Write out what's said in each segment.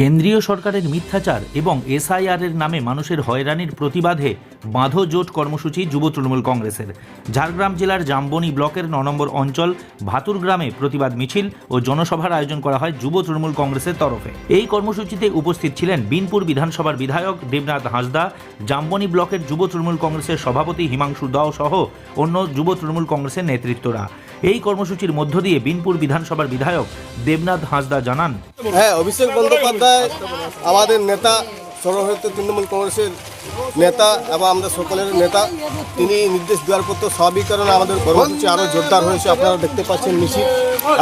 কেন্দ্রীয় সরকারের মিথ্যাচার এবং এসআইআর এর নামে মানুষের হয়রানির প্রতিবাদে বাঁধো জোট কর্মসূচি যুব তৃণমূল কংগ্রেসের। ঝাড়গ্রাম জেলার জাম্বনি ব্লকের ন নম্বর অঞ্চল ভাতুর গ্রামে প্রতিবাদ মিছিল ও জনসভার আয়োজন করা হয় যুব তৃণমূল কংগ্রেসের তরফে। এই কর্মসূচিতে উপস্থিত ছিলেন বিনপুর বিধানসভার বিধায়ক দেবনাথ হাঁসদা, জাম্বনি ব্লকের যুব তৃণমূল কংগ্রেসের সভাপতি হিমাংশু দাও সহ অন্য যুব তৃণমূল কংগ্রেসের নেতৃত্বরা। এই কর্মসূচির মধ্য দিয়ে বিনপুর বিধানসভার বিধায়ক দেবনাথ হাঁসদা জানান। হ্যাঁ অভিষেক বন্দ্যোপাধ্যায়, আমাদের নেতা, সর্বভারতীয় তৃণমূল কংগ্রেসের নেতা এবং আমাদের সকলের নেতা, তিনি নির্দেশ দেওয়ার পর তো স্বাভাবিক কারণে আমাদের কর্মসূচি আরও জোরদার হয়েছে, আপনারা দেখতে পাচ্ছেন মিছিল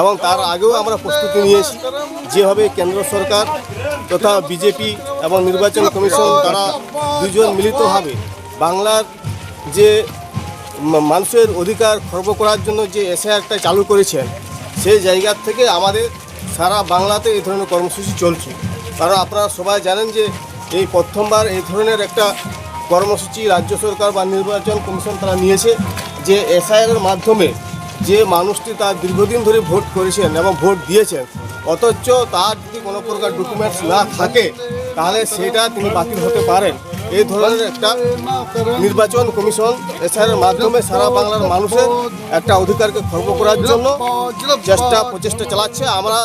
এবং তার আগেও আমরা প্রস্তুতি নিয়েছি যেভাবে কেন্দ্র সরকার তথা বিজেপি এবং নির্বাচন কমিশন তারা দুজন মিলিতভাবে বাংলার যে মানুষের অধিকার খর্ব করার জন্য যে এসআইআরটা চালু করেছেন, সেই জায়গা থেকে আমাদের সারা বাংলাতে এই ধরনের কর্মসূচি চলছে। কারণ আপনারা সবাই জানেন যে এই প্রথমবার এই ধরনের একটা কর্মসূচি রাজ্য সরকার বা নির্বাচন কমিশন তারা নিয়েছে, যে এসআইআরের মাধ্যমে যে মানুষটি তার দীর্ঘদিন ধরে ভোট করেছেন এবং ভোট দিয়েছেন, অথচ তার যদি কোনো প্রকার ডকুমেন্টস না থাকে, তাহলে সেটা তিনি বাতিল হতে পারেন। এই ধরনের একটা নির্বাচন কমিশন এসআইয়ের মাধ্যমে সারা বাংলার মানুষের একটা অধিকারকে খর্ব করার জন্য চেষ্টা, প্রচেষ্টা চালাচ্ছে। আমরা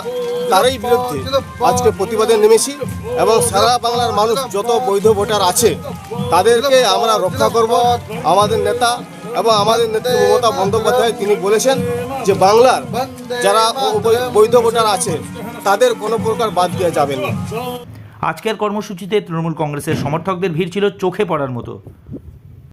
তারই বিরুদ্ধে আজকে প্রতিবাদে নেমেছি এবং সারা বাংলার মানুষ যত বৈধ ভোটার আছে, তাদেরকে আমরা রক্ষা করব। আমাদের নেতা এবং আমাদের নেত্রী মমতা বন্দ্যোপাধ্যায় তিনি বলেছেন যে বাংলার যারা বৈধ ভোটার আছে, তাদের কোনো প্রকার বাদ দেওয়া যাবে না। আজকের কর্মসূচিতে তৃণমূল কংগ্রেসের সমর্থকদের ভিড় ছিল চোখে পড়ার মতো।